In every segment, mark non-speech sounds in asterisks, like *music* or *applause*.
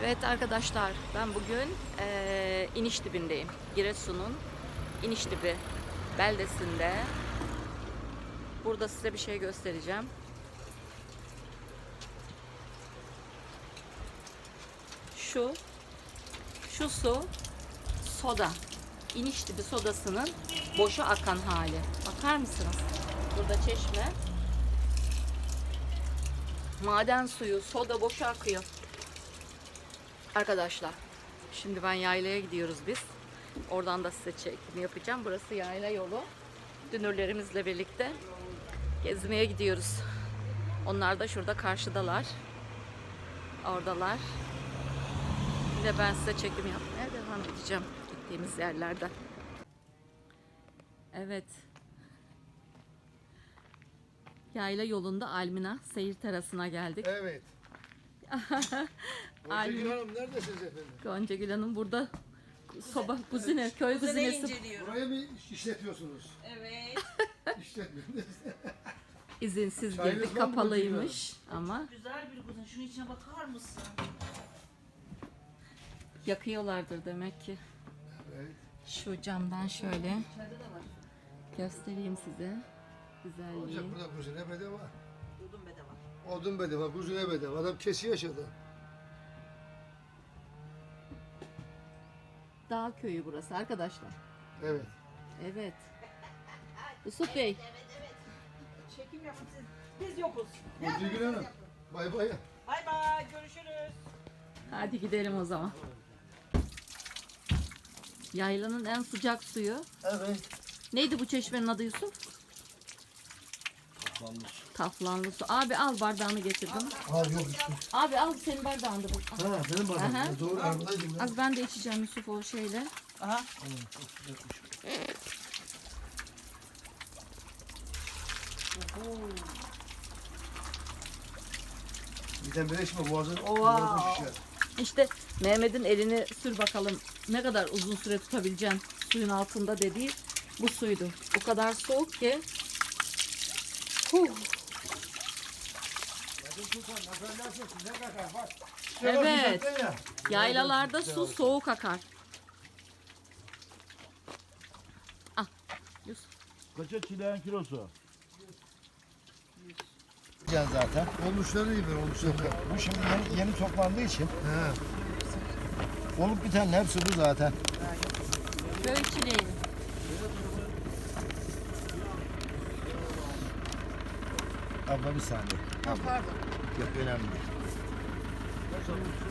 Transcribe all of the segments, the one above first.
Evet arkadaşlar ben bugün eee iniş dibindeyim. Giresun'un iniş dibi beldesinde. Burada size bir şey göstereceğim. Şu şu su soda. İniş dibi sodasının boşa akan hali. Bakar mısınız? Burada çeşme. Maden suyu, soda boşa akıyor. Arkadaşlar, şimdi ben yaylaya gidiyoruz biz. Oradan da size çekim yapacağım. Burası yayla yolu. Dünürlerimizle birlikte gezmeye gidiyoruz. Onlar da şurada karşıdalar. Oradalar. Bir de ben size çekim yapmaya devam edeceğim gittiğimiz yerlerden. Evet. Yayla yolunda Almina seyir terasına geldik. Evet. *laughs* Ayşegül Hanım neredesiniz efendim? Gonca Gül Hanım burada soba kuzine, köy kuzinesi inceliyorum. Burayı mı iş- işletiyorsunuz? Evet. *laughs* İşletmiyorsunuz. izinsiz Çayınız var mı kapalıymış ama Güzel bir kuzun. Şunun içine bakar mısın? yakıyorlardır demek ki. Evet. Şu camdan şöyle İçeride de var. göstereyim size güzelliği. Olacak burada kuzine bedava. Odun bedava. Odun bedava, kuzine bedava. Adam kesiyor yaşadı. Dağ köyü burası arkadaşlar. Evet. Evet. Yusuf Bey Çekim yapın siz. Biz yokuz. Ayşegül Hanım. Bay bay. Bay bay. Görüşürüz. hadi gidelim o zaman. Yaylanın en sıcak suyu. Evet. Neydi bu çeşmenin adı Yusuf? Taflanlı su. Abi al bardağını getirdim. Al yok işte. Abi al senin bardağını da bak. Ha benim bardağım. Doğru ben. Az ben de içeceğim Yusuf o şeyle. Aha. Birden bire içme boğazın, Oha. boğazın şişer. İşte Mehmet'in elini sür bakalım ne kadar uzun süre tutabileceksin suyun altında dediği bu suydu. O kadar soğuk ki. Huh. Evet. Ya. Yaylalarda su soğuk akar. Ah. Yusuf. Kaça çileğin kilosu? Gel zaten. Olmuşları iyi be olmuşları. Bu şimdi yeni, yeni toplandığı için He. olup biten hepsi bu zaten. Köy çileği. Abla bir saniye. Abla. Yok önemli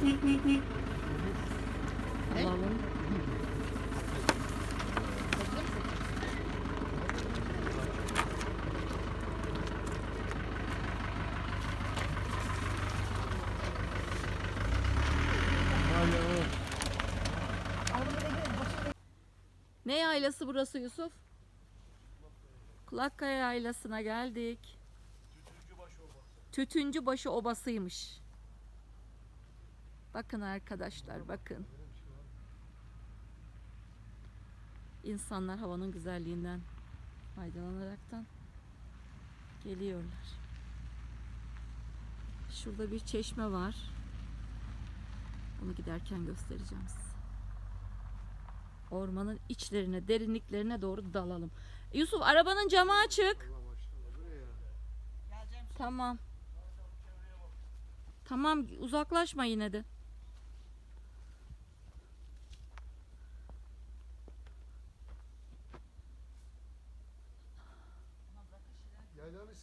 değil. Alalım. Ne yaylası burası Yusuf? Kulakkaya yaylasına geldik. Tütüncübaşı obasıymış. Bakın arkadaşlar bakın. İnsanlar havanın güzelliğinden faydalanaraktan geliyorlar. Şurada bir çeşme var. Onu giderken göstereceğim size. Ormanın içlerine, derinliklerine doğru dalalım. Yusuf arabanın camı açık. Tamam. Tamam uzaklaşma yine de.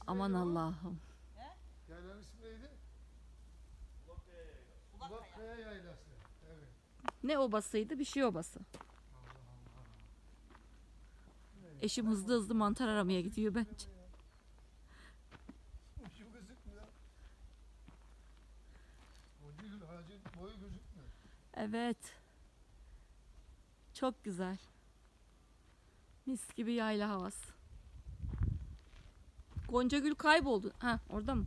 Aman? Allah'ım. Yaylanın ismi neydi? Ulakkaya Yaylası. Evet. Ne obasıydı? Bir şey obası. Eşim hızlı hızlı mantar aramaya gidiyor bence. Ucu gözükmüyor. O değil, ağacın boyu gözükmüyor. Evet. Çok güzel. Mis gibi yayla havası. Gonca gül kayboldu. Ha orada mı?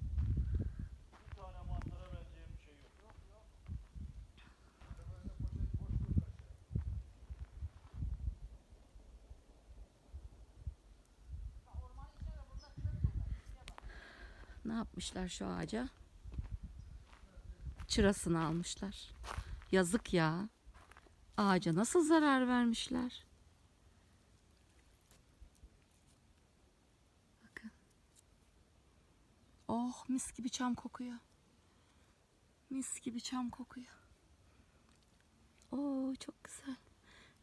Ne yapmışlar şu ağaca? çırasını almışlar. Yazık ya. Ağaca nasıl zarar vermişler? Oh mis gibi çam kokuyor. Mis gibi çam kokuyor. Oo çok güzel.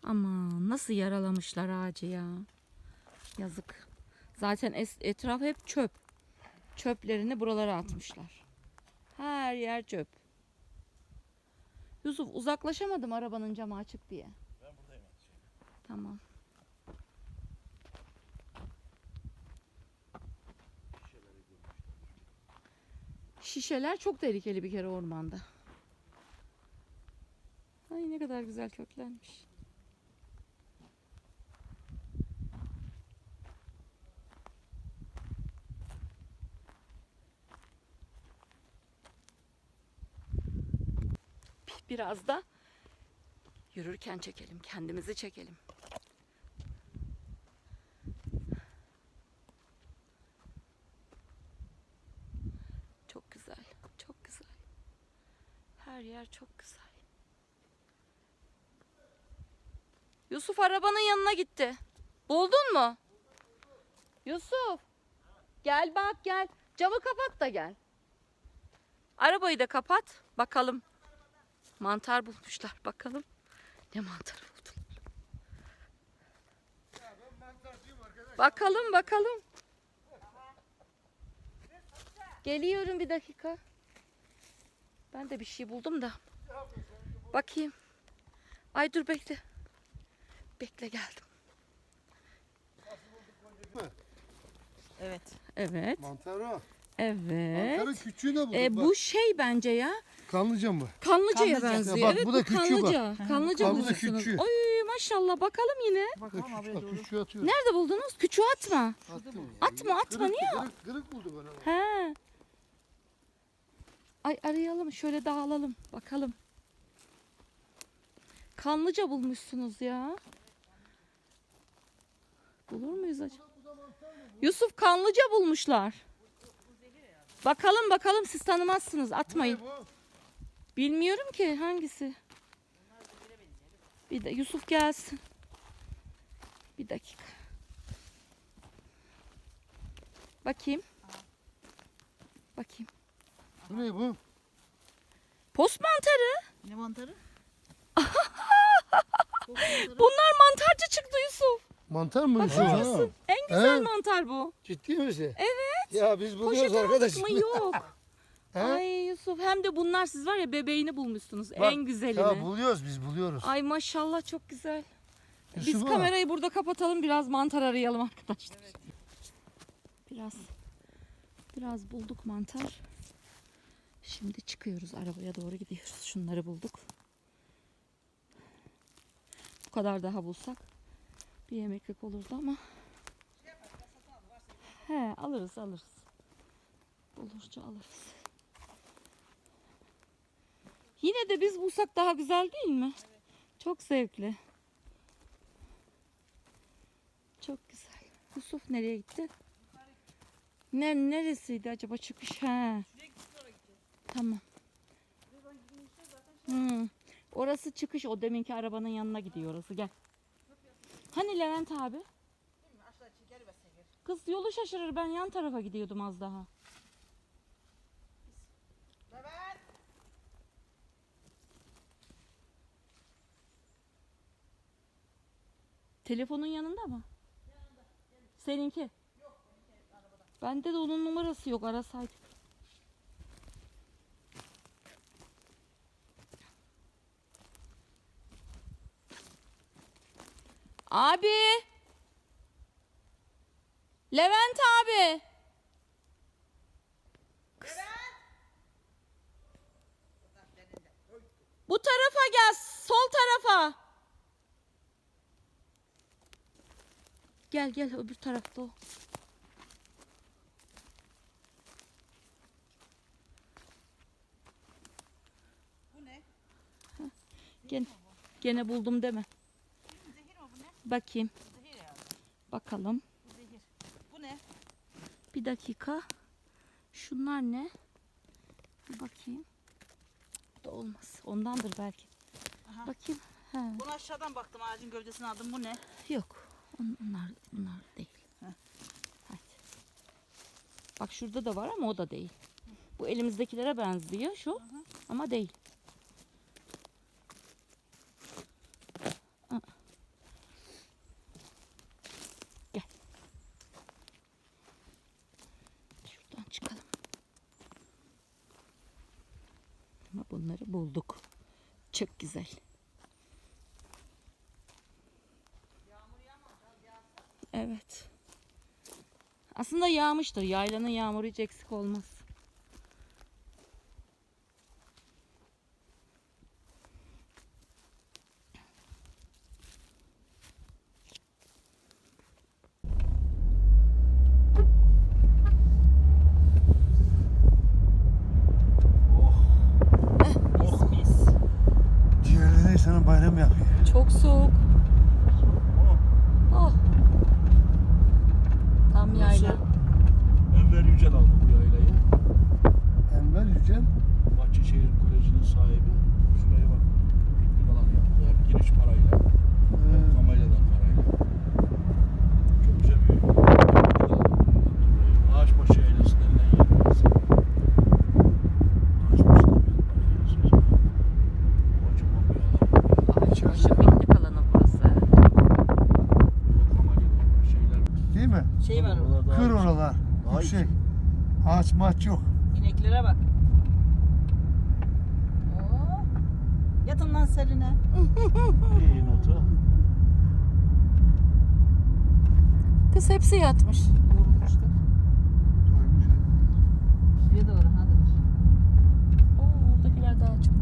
Ama nasıl yaralamışlar ağacı ya. Yazık. Zaten etraf hep çöp. Çöplerini buralara atmışlar. Her yer çöp. Yusuf uzaklaşamadım arabanın camı açık diye. Ben buradayım. Tamam. Şişeler çok tehlikeli bir kere ormanda. Ay ne kadar güzel köklenmiş. Biraz da yürürken çekelim, kendimizi çekelim. Çok güzel, çok güzel. Her yer çok güzel. Yusuf arabanın yanına gitti. Buldun mu? Yusuf. Gel bak gel. Camı kapat da gel. Arabayı da kapat. Bakalım. Mantar bulmuşlar. Bakalım. Ne mantarı buldular. Bakalım bakalım. Geliyorum bir dakika. Ben de bir şey buldum da. Bakayım. Ay dur bekle. Bekle geldim. Evet. Evet. Mantar o. Evet. Mantarın küçüğünü bulduk. E, bak. bu şey bence ya. Kanlıca mı? Kanlıca'ya Kanlıca. benziyor. Ya bak, evet bu da küçüğü bak. kanlıca. Kanlıca Bak, bu da bulmuşsunuz. küçüğü. Oy maşallah bakalım yine. Bakalım Küçük, bak, küçüğü atıyor. Nerede buldunuz? Küçüğü atma. Attım ya. Atma, atma, niye? Kırık, kırık buldu bana. bak. He. Ay arayalım şöyle dağılalım bakalım. Kanlıca bulmuşsunuz ya. Bulur muyuz acaba? Yusuf Kanlıca bulmuşlar. Bakalım bakalım siz tanımazsınız atmayın. Ne bu? Bilmiyorum ki hangisi. Bir de Yusuf gelsin. Bir dakika. Bakayım. Bakayım. Bu ne bu? Post mantarı. Ne mantarı? *laughs* Bunlar mantarcı çıktı Yusuf. Mantar mı? Bakar Ha. mısın? En güzel He? mantar bu. Ciddi misin? Evet. Ya biz buluyoruz Poşete aldık arkadaşım. mı? Yok. *laughs* He? Ay Yusuf hem de bunlar siz var ya bebeğini bulmuşsunuz. Bak, en güzelini. Ya buluyoruz biz buluyoruz. Ay maşallah çok güzel. Biz Yusuf'a. kamerayı burada kapatalım biraz mantar arayalım arkadaşlar. Biraz biraz bulduk mantar. Şimdi çıkıyoruz arabaya doğru gidiyoruz. Şunları bulduk. Bu kadar daha bulsak bir yemeklik olurdu ama. He alırız alırız. Bulurca alırız. Yine de biz bulsak daha güzel değil mi? Çok zevkli. Çok güzel. Yusuf nereye gitti? Ne neresiydi acaba çıkış? Ha. Tamam. Hmm. Orası çıkış. O deminki arabanın yanına gidiyor orası. Gel. Hani Levent abi? Kız yolu şaşırır. Ben yan tarafa gidiyordum az daha. Telefonun yanında mı? Seninki? Bende de onun numarası yok. Arasaydık. Abi. Levent abi. Bu tarafa gel. Sol tarafa. Gel gel öbür tarafta o. Bu ne? Gene, gene buldum deme. Zehir mi bu ne? Bakayım. Zehir herhalde. Bakalım. Bu zehir. Bu ne? Bir dakika. Şunlar ne? Bir bakayım. olmaz. Ondandır belki. Aha. Bakayım. He. Bunu aşağıdan baktım ağacın gövdesini aldım. Bu ne? Yok. On- Onlar, bunlar değil. Heh. Hadi. Bak şurada da var ama o da değil. Bu elimizdekilere benziyor şu ama değil. Gel. Şuradan çıkalım. Ama bunları bulduk. Çok güzel. Evet. Aslında yağmıştır. Yaylanın yağmuru hiç eksik olmaz. Mis mis. Ciğerleri sana bayram yapıyor. Çok soğuk. Yücel. Bahçeşehir Koleji'nin sahibi. Şuraya bak. Piknik alan yaptı. Hep giriş parayla. Ee, Kamelyadan parayla. Çok güzel bir piknik alanı yaptı burayı. Ağaçbaşı Yaylası denilen yer burası. Ağaçbaşı'da bir bakıyorsunuz. Kocaman bir alan. Ağaçbaşı piknik alanı burası. Burada kamelyalar, şeyler. değil mi? Şey var orada. Oralar daha Kır yüksek. oralar. Daha Yüksek. yüksek. Ağaç maç yok. İneklere bak. Oo. Yatın lan serine. İyi nota. Kız hepsi yatmış. Vurulmuştu. Doymuş. Suya da var. Ha da var. Oo, oradakiler daha çok.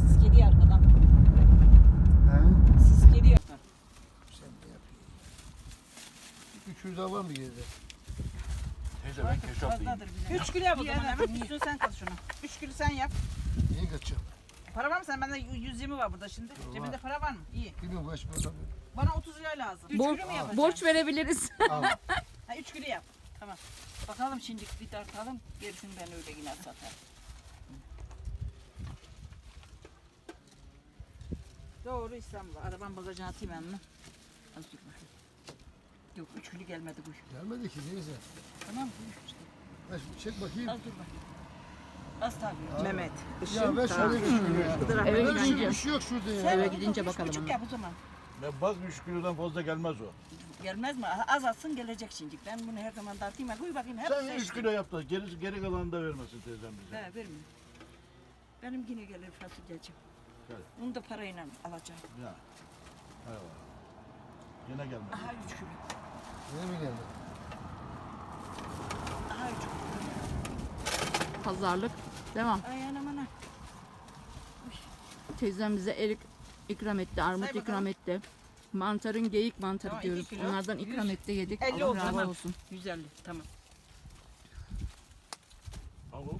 Sis geliyor arkadan. He? Sis geliyor. Sen de yapayım. Üç yüz daha var mı geride? Teyze ben Fazladır bize. Üç kilo yap o zaman hemen. Üstünü sen kat şunu. Üç kilo sen yap. Niye kaçacağım? Para var mı sen? Bende 120 var burada şimdi. Var. Cebinde para var mı? İyi. Bilmiyorum kaç para. Bana 30 lira lazım. 3 Bor- kilo mu yapacaksın? borç verebiliriz. Al. Ha 3 kilo yap. Tamam. Bakalım şimdi bir tartalım. Gerisini ben öyle yine satarım. Doğru İstanbul. Arabanın bagajına atayım yanına. Az dur bakayım. Yok 3 kilo gelmedi bu. Gelmedi ki neyse. Tamam mı? Ver, çek bakayım. Az dur bakayım. Az tabii. Mehmet. Ya ver şöyle ya. Eve Böyle bir şey, gidince. bir şey yok şurada ya. Eve gidince bakalım ona. yap o zaman. Ben bak 3 kilodan fazla gelmez o. Gelmez mi? Az atsın gelecek şimdi. Ben bunu her zaman dağıtayım. Koy bakayım. Hep Sen 3 kilo yap da geri, geri kalanını da vermesin teyzem bize. He vermiyor. Benim yine gelir fasulyeciğim. Gel. Bunu da parayla alacağım. Ya. Eyvallah. Yine gelmez. Aha üç kilo. Yine mi geldi? Aha üç kilo. Pazarlık. Devam. Ay anam ana. Teyzem bize erik ikram etti, armut Say bakalım. ikram etti. Mantarın geyik mantarı Tamam, iki diyoruz. kilo. Onlardan ikram Yüz. etti yedik. Allah oldu, razı tamam. olsun. 150 tamam. Al o.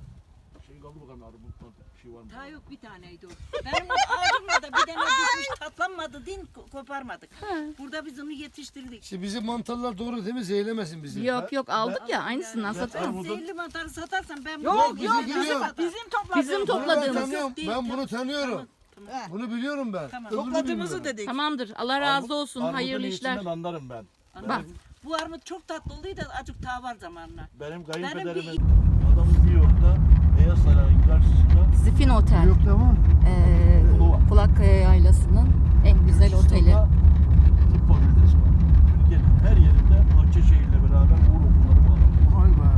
Şey kaldı bakalım armutla bir şey var mı? Ta yok bir taneydi o. Benim ağacımda da bir tane düşmüş tatlanmadı din ko- koparmadık. Burada biz onu yetiştirdik. İşte bizim mantarlar doğru değil mi? Zehirlemesin bizi. Yok yok aldık ya aynısından satalım. armut- Zehirli mantarı satarsan ben Yok, bunu bizi bizim, biliyorum. bizim topladığımız. Bizim Bunu ben topladığımız. tanıyorum. değil, Ben tamam. bunu tanıyorum. He, Bunu biliyorum ben. Tamam. Öbürünü Topladığımızı bilmiyorum. dedik. Tamamdır. Allah razı olsun. Armudun Hayırlı işler. iyisinden anlarım ben. Bak Bu armut çok tatlı oluyor da azıcık ta var zamanla. Benim bir- kayınpederimin adamın New York'ta Beyaz Saray'ın karşısında Zifin Otel. Yok tamam. Ee. Kulakkaya Yaylası'nın en güzel oteli. Tıp fakültesi var. Türkiye'nin her yerinde Bahçeşehir'le beraber Uğur okulları bağlı. Vay be.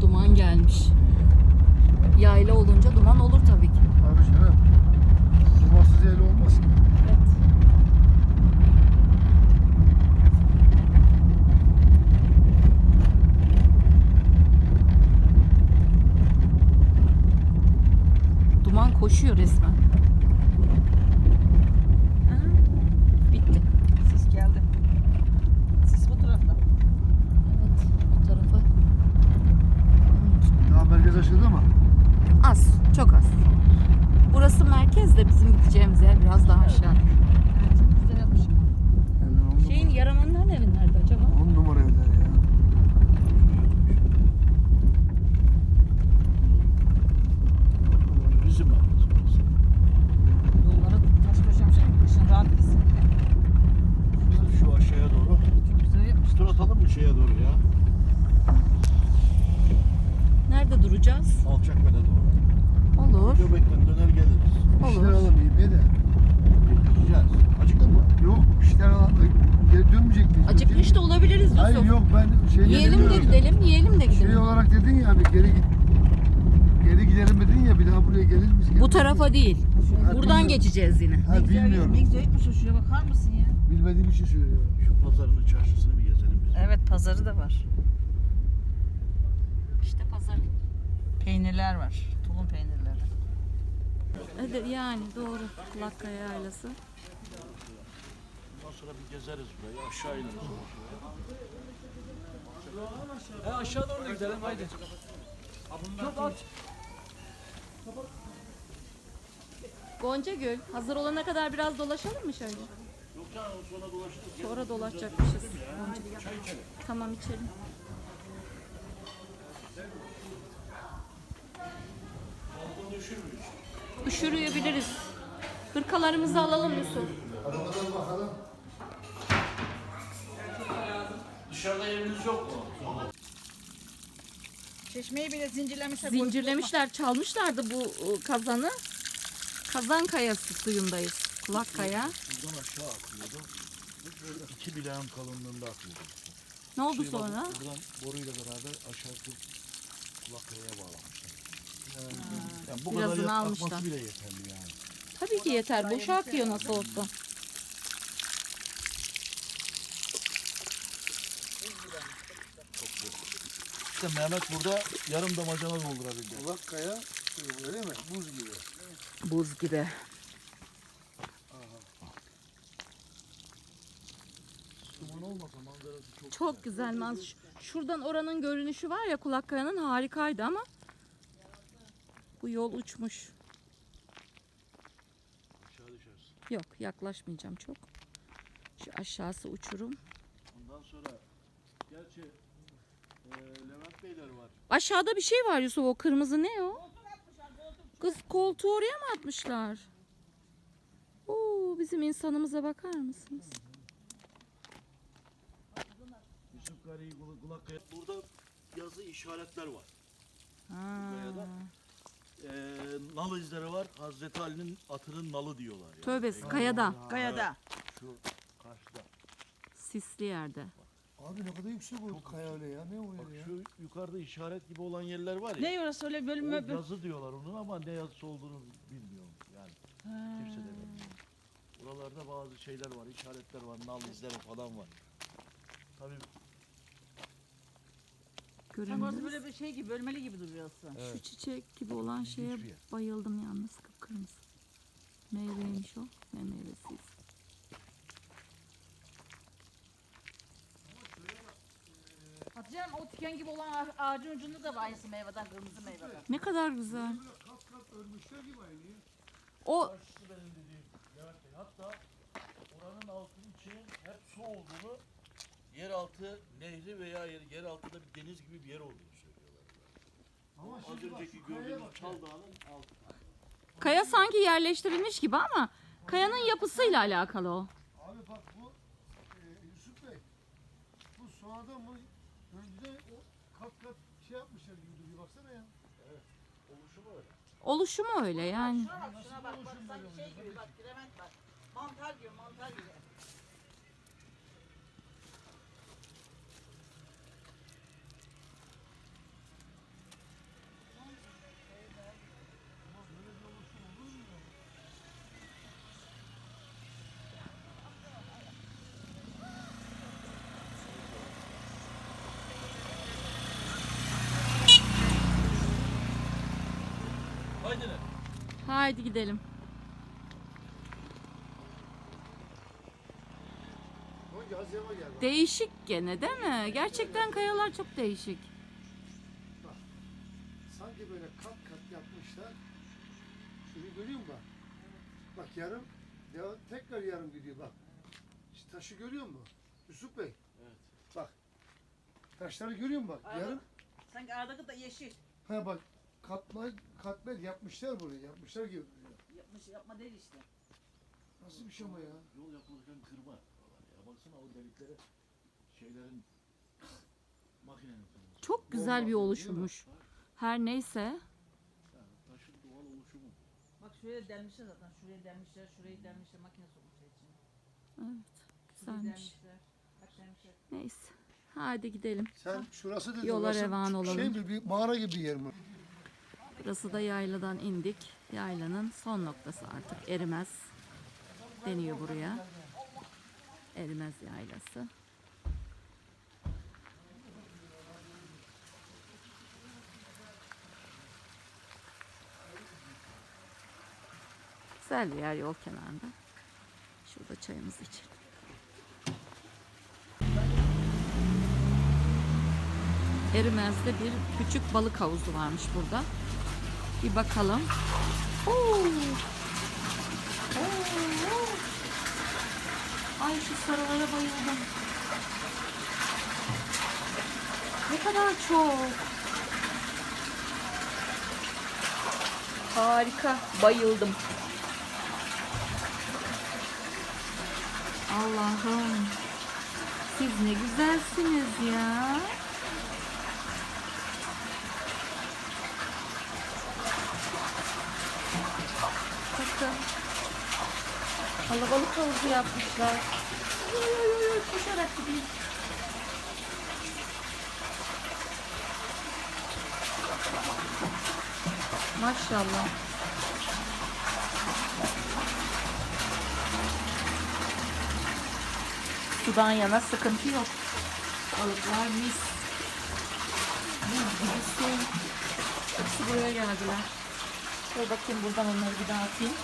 Duman gelmiş. merkez aşırı ama. Az, çok az. Burası merkez de bizim gideceğimiz yer biraz daha aşağı. Evet. Şeyin Yaraman'ın evi nerede acaba? 10 numara evler ya. Bizim Yollara taş koşacağım şimdi. Kışın rahat gitsin. Şu aşağıya doğru. Güzel yapmış. Tur atalım mı şeye doğru ya? Nerede duracağız? Alçakbele doğru. Olur. Göbekten döner geliriz. Olur. alalım yemeye de. Yiyeceğiz. Acıktın mı? Yok bir şeyler alalım. Geri dönmeyecek miyiz? Acıkmış da olabiliriz Yusuf. Hayır yok ben şey Yiyelim de gidelim, yiyelim de Şey gidelim. olarak dedin ya hani geri git. Geri gidelim dedin ya bir daha buraya gelir miyiz? Bu tarafa değil. Ha, Buradan bilmiyorum. geçeceğiz yine. Ha bilmiyorum. Ne güzel etmiş o şuraya bakar mısın ya? Bilmediğim için söylüyorum. Şu pazarını çarşısını bir gezelim biz. Evet pazarı da var. İşte pazar. Peynirler var. Tulum peynirleri. Hadi yani doğru. Kulakkaya yaylası. Ondan sonra bir gezeriz burayı. Aşağı ineriz. E aşağı doğru da gidelim haydi. Çok aç. Gonca Gül, hazır olana kadar biraz dolaşalım mı şöyle? Yok canım sonra dolaşırız. Sonra dolaşacakmışız. Gonca Gül. Tamam içelim. Üşürüyebiliriz. Hırkalarımızı alalım Yusuf. Dışarıda yeriniz yok mu? Çeşmeyi bile zincirlemişler. Zincirlemişler, çalmışlardı bu e, kazanı. Kazan kayası suyundayız. Kulak kaya. Buradan aşağı akıyordu. Böyle iki bileğim kalınlığında akıyordu. Ne oldu Şey sonra? Buradan boruyla beraber aşağı kulak kayaya bağlamışlar. Yani bu Birazını kadar almışlar. akması bile yeterli yani. Tabii ki yeter. Boşa akıyor nasıl olsa. İşte Mehmet burada yarım damacana doldurabildi. Kulak kaya öyle mi? Buz gibi. Buz gibi. Duman olmasa manzarası çok Çok güzel manzara. Ş- Şuradan oranın görünüşü var ya kulak kayanın harikaydı ama bu yol uçmuş. aşağı düşersin. Yok yaklaşmayacağım çok. Şu aşağısı uçurum. Ondan sonra gerçi e, Levent Beyler var. Aşağıda bir şey var Yusuf o kırmızı ne o? Kız koltuğu oraya mı atmışlar? Oo, bizim insanımıza bakar mısınız? Yusuf Kari'yi kulak. Burada yazı işaretler var. Kayada. E, nal izleri var. Hazreti Ali'nin atının nalı diyorlar. Yani. Tövbesi kayada. Kayada. Şu karşıda. Sisli yerde. Abi ne kadar yüksek o kaya öyle ya. Ne o Bak öyle ya? şu yukarıda işaret gibi olan yerler var ya. Ne orası öyle O bölüme yazı diyorlar onun ama ne yazısı olduğunu bilmiyorum yani. Kimse de bilmiyor. Buralarda bazı şeyler var, işaretler var, nal izleri falan var. Tabii Sen Görünüyor. böyle bir şey gibi bölmeli gibi duruyorsun. Şu çiçek gibi olan şeye bayıldım yalnız kıpkırmızı. Meyveymiş o. Ne meyvesiyse. Hatice'm o tiken gibi olan ağa- ağacın ucunda da var aynısı meyveden kırmızı meyveden. Ne kadar güzel. Kat kat ölmüşler gibi aynı. O karşısı benim dediğim Levent Bey. Hatta oranın altının için hep su olduğunu, yeraltı nehri veya yer, yer altında bir deniz gibi bir yer olduğunu söylüyorlar. Ama Az şimdi bak önceki şu kayaya gördüğümüz bak. Çal Dağı'nın altı. kaya sanki yerleştirilmiş gibi ama kayanın yapısıyla alakalı o. Abi bak bu e, Yusuf Bey. Bu sonradan mı önceden o kat kat şey yapmışlar gibi duruyor. Baksana ya. Oluşumu öyle. Oluşumu öyle yani. Şuna bak şuna bak bak sanki şey gibi bak krement bak. Mantar gibi mantar gibi. Haydi? Haydi gidelim. Değişik gene değil mi? Gerçekten kayalar çok değişik. Sanki böyle kat kat yapmışlar. Şunu görüyor musun bak? Bak yarım, devam, tekrar yarım gidiyor bak. İşte taşı görüyor musun? Yusuf Bey. Evet. Bak. Taşları görüyor musun bak? Yarım. Sanki aradaki da yeşil. Ha bak. Katmer, katmer yapmışlar buraya. Yapmışlar gibi duruyor. Yapmış yapma değil işte. Nasıl bir şey ama ya? Yol yapılırken kırma. Ya baksana o deliklere şeylerin Makinenin kırmızı. Çok güzel bir oluşummuş. Her neyse. Yani taşın doğal oluşumu. Bak şuraya delmişler zaten. Şuraya delmişler, şurayı delmişler. Makine sokmuşlar içine. Evet. Şurayı Güzelmiş. delmişler. Bak delmişler. Neyse. Hadi gidelim. Sen şurası dedin. Yola orası revan olalım. Şey mi bir mağara gibi bir yer mi? Burası da yayladan indik. Yaylanın son noktası artık. Erimez deniyor buraya. Erimez yaylası. Güzel bir yer yol kenarında. Şurada çayımızı içelim. Erimez'de bir küçük balık havuzu varmış burada. Bir bakalım. Oo. Oo. Ay şu sarılara bayıldım. Ne kadar çok. Harika. Bayıldım. Allah'ım. Siz ne güzelsiniz ya. Bakın. Kalabalık havuzu yapmışlar. Oy, oy, oy, oy, Koşarak gideyim. Maşallah. Sudan yana sıkıntı yok. Balıklar mis. Buz gibi su. Hepsi buraya geldiler. Şöyle bakayım buradan onları bir daha atayım.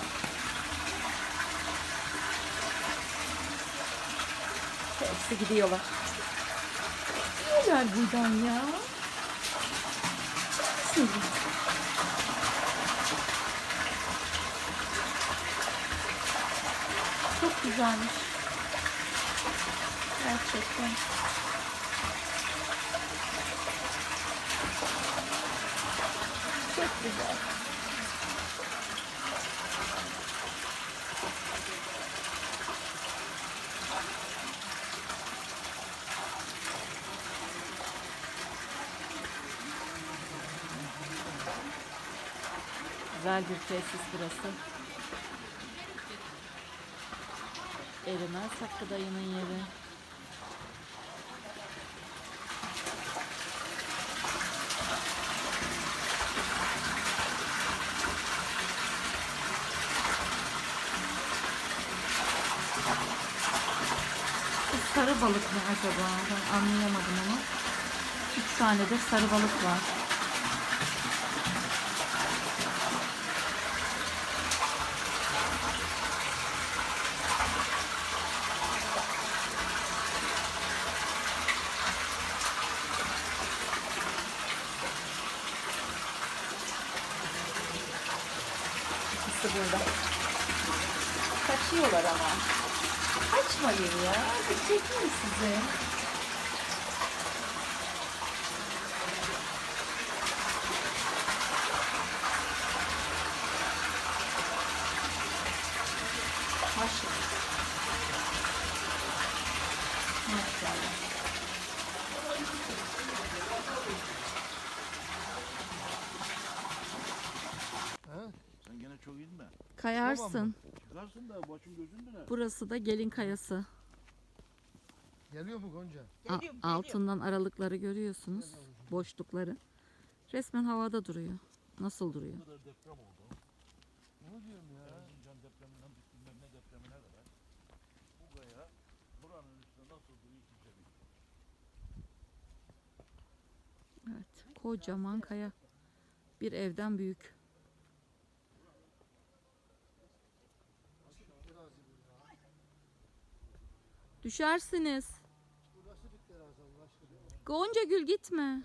Hepsi gidiyorlar. Gidiyorlar buradan ya. Şimdi. Çok güzelmiş. Gerçekten. Çok güzel. Güzel bir tesis burası. Erimez Hakkı dayının yeri. Sarı balık mı acaba? Ben anlayamadım ama. Üç tane de sarı balık var. Burada. Kaçıyorlar ama. Kaçmayın ya. Bir çekeyim size. Maşallah. Maşallah. He? Sen gene çok inme. Kayarsın. Çıkarsın da başın gözün döner. Burası da gelin kayası. Geliyor mu Gonca? A- Geliyorum, geliyorum. altından aralıkları görüyorsunuz. Boşlukları. Resmen havada duruyor. Nasıl duruyor? Bu kadar deprem oldu. Ne diyorum ya? Erzincan depreminden bilmem ne depremine kadar. Bu kaya buranın üstünde nasıl duruyor kimse bilmiyor. Evet. Kocaman kaya. Bir evden büyük. Düşersiniz. Gonca gül gitme.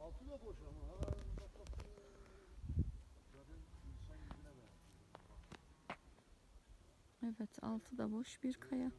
Altı da boş ama. Ha, bak, bak. Evet altı da boş bir kaya.